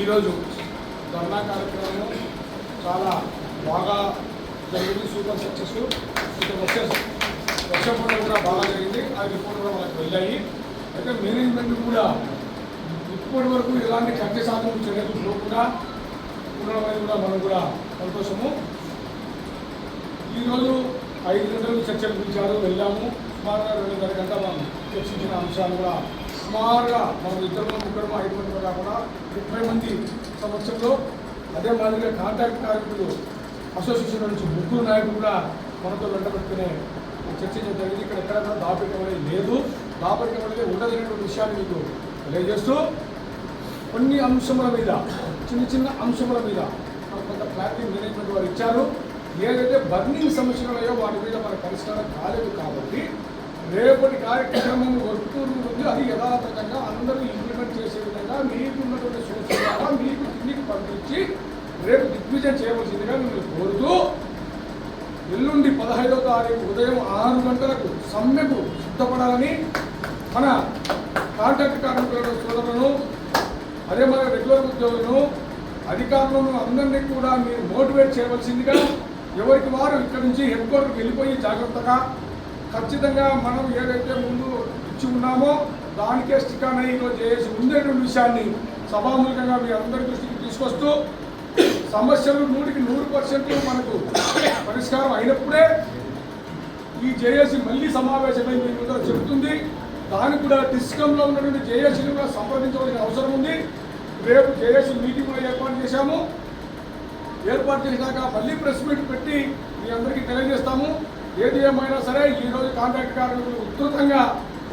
ఈరోజు ధర్నా కార్యక్రమం చాలా బాగా జరిగింది. Super success. ఇక్కడ వచ్చే వర్షం పండుగ కూడా బాగా జరిగింది. ఆ రిపోర్ట్ కూడా మనకు వెళ్ళాయి. అయితే మేనేజ్మెంట్ కూడా ఇప్పటి వరకు ఎలాంటి కక్ష సాధన చర్యలు పోకుండా ఉండడం అనేది కూడా మనం కూడా సంతోషము. ఈరోజు ఐదు గంటలకు చర్చలు పిలిచారు వెళ్ళాము. సుమారుగా రెండున్నర గంట మనం చర్చించిన అంశాలు కూడా సుమారుగా మనం ఇద్దరు ముగ్గురు ఐదు కాకుండా ముప్పై మంది సమక్షంలో అదే మాదిరిగా కాంట్రాక్ట్ కార్మికులు అసోసియేషన్ నుంచి ముగ్గురు నాయకులు కూడా మనతో వెంటబెట్టుకునే చర్చించడం జరిగింది. ఇక్కడ ఎక్కడ కూడా దాపరికం అనేది లేదు. దాపరికం అనేది ఉండదనేటువంటి విషయాన్ని మీకు తెలియజేస్తూ కొన్ని అంశముల మీద చిన్న చిన్న అంశముల మీద మనకు కొంత క్లారిటీ మేనేజ్మెంట్ వారు ఇచ్చారు. ఏదైతే బర్నింగ్ సమస్యలు ఉన్నాయో వాటి మీద మన పరిష్కారం కాలేదు కాబట్టి రేపటి కార్యక్రమం వర్తూరు ఉంది అది యథాతథంగా అందరూ ఇంప్లిమెంట్ చేసే విధంగా మీకున్నటువంటి సోర్స్ ద్వారా మీకు కిందికి పంపించి రేపు దిగ్విజయం చేయవలసిందిగా మిమ్మల్ని కోరుతూ ఎల్లుండి పదహైదవ తారీఖు ఉదయం ఆరు గంటలకు సమ్మెకు సిద్ధపడాలని మన కాంట్రాక్ట్ కార్మికుల సోదరులను అదే మన రెగ్యులర్ ఉద్యోగులను అధికారులను అందరినీ కూడా మీరు మోటివేట్ చేయవలసిందిగా ఎవరికి వారు ఇక్కడి నుంచి హెడ్ క్వార్టర్కి వెళ్ళిపోయి జాగ్రత్తగా ఖచ్చితంగా మనం ఏదైతే ముందు ఇచ్చి ఉన్నామో దానికే స్టికాన్ ఈరోజు చేసి ఉండేటువంటి విషయాన్ని సభాముఖంగా మీ అందరి దృష్టికి తీసుకొస్తూ సమస్యలు నూటికి నూరు పర్సెంట్ మనకు పరిష్కారం అయినప్పుడే ఈ జేఏసీ మళ్ళీ సమావేశమై మీ ముందర చెబుతుంది. దానికి కూడా డిస్కంలో ఉన్నటువంటి జేఏసీని కూడా సంప్రదించవలసిన అవసరం ఉంది. రేపు జేఏసీ మీటింగ్ కూడా ఏర్పాటు చేశాము. ఏర్పాటు చేసినాక మళ్ళీ ప్రెస్ మీట్ పెట్టి మీ అందరికీ తెలియజేస్తాము. ఏది ఏమైనా సరే ఈరోజు కాంట్రాక్ట్ కార్మికులు ఉధృతంగా